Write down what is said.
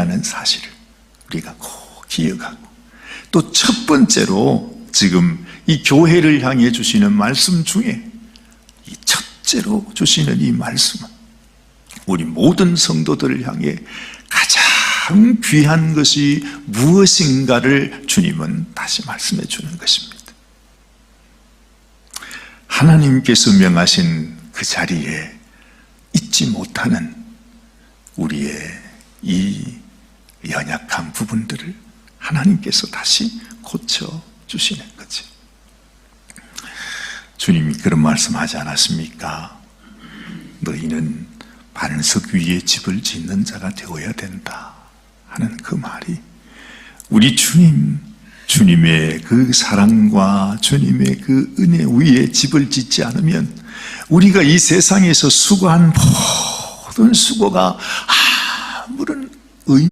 하는 사실을 우리가 꼭 기억하고 또 첫 번째로 지금 이 교회를 향해 주시는 말씀 중에 이 첫째로 주시는 이 말씀은 우리 모든 성도들을 향해 가장 귀한 것이 무엇인가를 주님은 다시 말씀해 주는 것입니다. 하나님께서 명하신 그 자리에 잊지 못하는 우리의 이 연약한 부분들을 하나님께서 다시 고쳐 주시는 거지. 주님이 그런 말씀하지 않았습니까? 너희는 반석 위에 집을 짓는 자가 되어야 된다 하는 그 말이 우리 주님 주님의 그 사랑과 주님의 그 은혜 위에 집을 짓지 않으면 우리가 이 세상에서 수고한 모든 수고가 아무런 의미